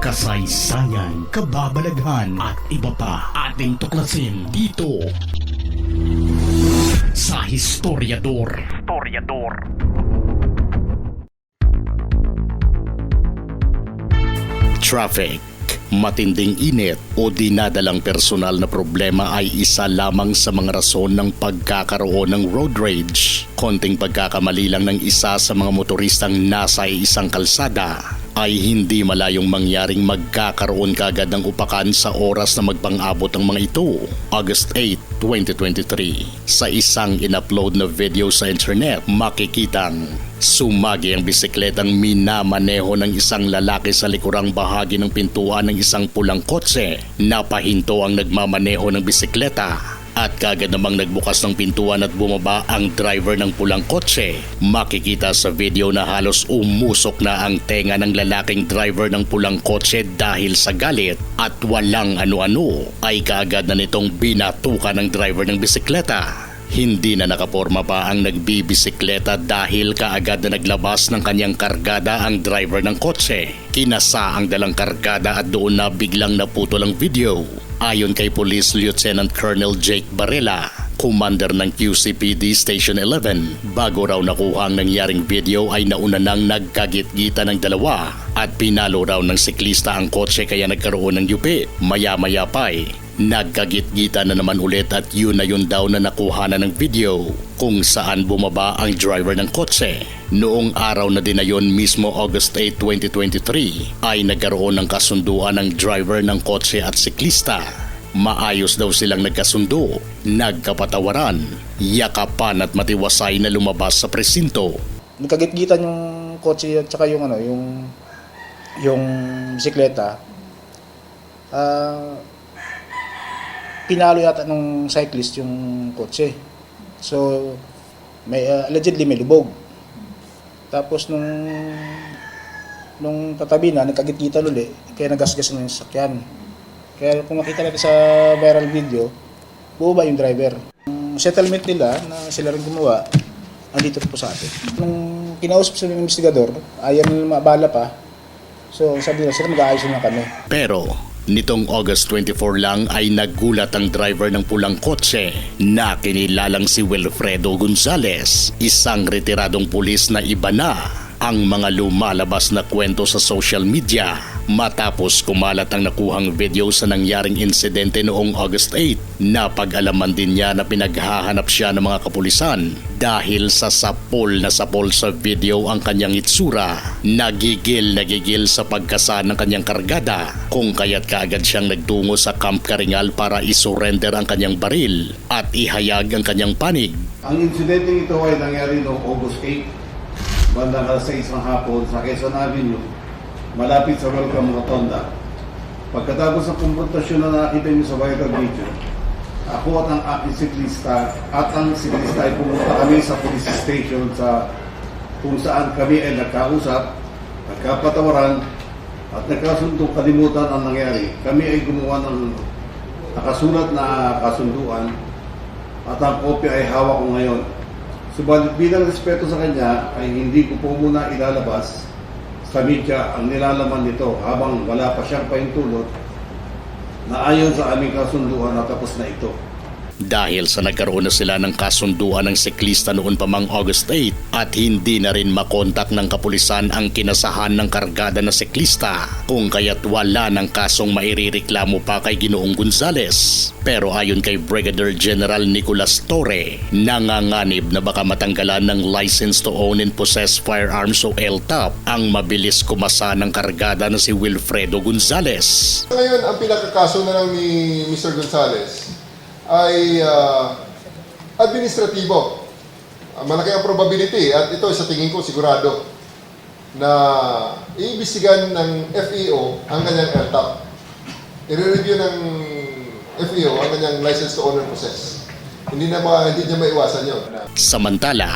kasaysayan, kababalaghan at iba pa ating tuklasin dito sa Historiador. Historiador. Traffic Matinding init o dinadalang personal na problema ay isa lamang sa mga rason ng pagkakaroon ng road rage. Konting pagkakamali lang ng isa sa mga motoristang nasa isang kalsada ay hindi malayong mangyaring magkakaroon kagad ng upakan sa oras na magpang-abot ang mga ito. August 8, 2023. Sa isang in-upload na video sa internet, makikitang sumagi ang bisikletang minamaneho ng isang lalaki sa likurang bahagi ng pintuan ng isang pulang kotse. Napahinto ang nagmamaneho ng bisikleta at kagad namang nagbukas ng pintuan at bumaba ang driver ng pulang kotse. Makikita sa video na halos umusok na ang tenga ng lalaking driver ng pulang kotse dahil sa galit at walang ano-ano ay kaagad na nitong binatukan ng driver ng bisikleta. Hindi na nakaporma pa ang nagbibisikleta dahil kaagad na naglabas ng kanyang kargada ang driver ng kotse. Kinasa ang dalang kargada at doon na biglang naputol ang video. Ayon kay Police Lieutenant Colonel Jake Barela, commander ng QCPD Station 11, bago raw nakuha ang nangyaring video ay nauna nang nagkagit-gita ng dalawa at pinalo raw ng siklista ang kotse kaya nagkaroon ng yupi. Maya-maya pa ay nagkagit-gita na naman ulit at yun na yun daw na nakuha na ng video kung saan bumaba ang driver ng kotse. Noong araw na din na yun mismo August 8, 2023 ay nagkaroon ng kasunduan ng driver ng kotse at siklista. Maayos daw silang nagkasundo, nagkapatawaran, yakapan at matiwasay na lumabas sa presinto. nagkagit-gitan yung kotse at saka yung ano, yung yung bisikleta. Ah pinalo yata nung cyclist yung kotse. So may ah, allegedly may lubog. Tapos nung nung tatabi na nagkagit-gitan uli, kaya nagasgas na yung sasakyan. Kaya kung makita natin sa viral video, bumaba yung driver. Yung settlement nila na sila rin gumawa, andito po sa atin. Nung kinausap sa investigador, ayaw nila mabala pa. So sabi nila, sila mag-aayos na kami. Pero nitong August 24 lang ay nagulat ang driver ng pulang kotse na kinilalang si Wilfredo Gonzales, isang retiradong pulis na iba na ang mga lumalabas na kwento sa social media matapos kumalat ang nakuhang video sa nangyaring insidente noong August 8 napag-alaman din niya na pinaghahanap siya ng mga kapulisan. Dahil sa sapol na sapol sa video ang kanyang itsura nagigil nagigil sa pagkasa ng kanyang kargada. Kung kaya't kaagad siyang nagtungo sa Camp Karingal para isurrender ang kanyang baril at ihayag ang kanyang panig. Ang insidente ito ay nangyari noong August 8, bandang alas 6 ng hapon sa Quezon Avenue, malapit sa Welcome Rotonda. Pagkatapos ng kumprontasyon na nakita niyo sa viral video, ako at ang aking siklista at ang siklista ay pumunta kami sa police station sa kung saan kami ay nagkausap, nagkapatawaran, at nagkasundo kalimutan ang nangyari. Kami ay gumawa ng nakasulat na kasunduan at ang kopya ay hawak ko ngayon. Subalit bilang respeto sa kanya ay hindi ko po muna ilalabas sa media ang nilalaman nito habang wala pa siyang pahintulot na ayon sa aming kasunduan na tapos na ito. Dahil sa nagkaroon na sila ng kasunduan ng siklista noon pa mang August 8 at hindi na rin makontak ng kapulisan ang kinasahan ng kargada na siklista kung kaya't wala ng kasong mairireklamo pa kay Ginoong Gonzales. Pero ayon kay Brigadier General Nicolas Torre, nanganganib na baka matanggalan ng License to Own and Possess Firearms o LTOP ang mabilis kumasa ng kargada na si Wilfredo Gonzales. Ngayon, ang pinakakaso na lang ni Mr. Gonzales ay ah, administratibo. Ah, malaki ang probability at ito sa tingin ko sigurado na iimbestigan ng FEO ang kanyang LTAP. I-review ng FEO ang kanyang license to own and possess. Hindi na ma, hindi niya maiwasan yun. Samantala,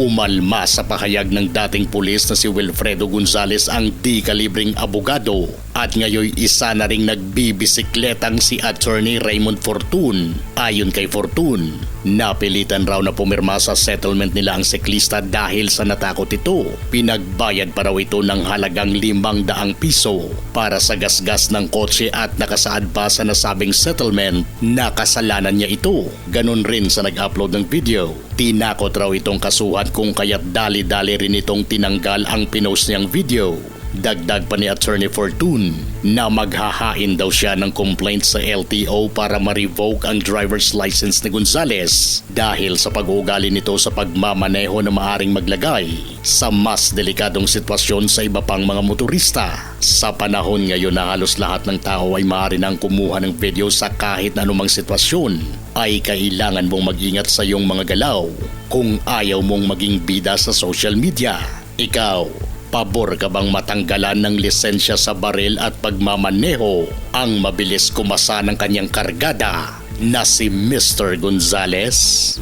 umalma sa pahayag ng dating pulis na si Wilfredo Gonzales ang di kalibring abogado at ngayon isa na ring nagbibisikletang si Attorney Raymond Fortun. Ayon kay Fortun, Napilitan raw na pumirma sa settlement nila ang siklista dahil sa natakot ito. Pinagbayad pa raw ito ng halagang limang daang piso para sa gasgas ng kotse at nakasaad pa sa nasabing settlement na kasalanan niya ito. Ganon rin sa nag-upload ng video. Tinakot raw itong kasuhan kung kaya't dali-dali rin itong tinanggal ang pinost niyang video. Dagdag pa ni Attorney Fortune na maghahain daw siya ng complaint sa LTO para ma-revoke ang driver's license ni Gonzales dahil sa pag-uugali nito sa pagmamaneho na maaring maglagay sa mas delikadong sitwasyon sa iba pang mga motorista. Sa panahon ngayon na halos lahat ng tao ay maaari nang kumuha ng video sa kahit na anumang sitwasyon ay kailangan mong mag-ingat sa iyong mga galaw kung ayaw mong maging bida sa social media. Ikaw, Pabor ka bang matanggalan ng lisensya sa baril at pagmamaneho ang mabilis kumasa ng kanyang kargada na si Mr. Gonzales?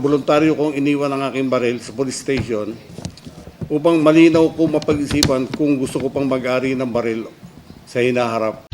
Voluntaryo kong iniwan ang aking baril sa police station upang malinaw ko mapag-isipan kung gusto ko pang mag-ari ng baril sa hinaharap.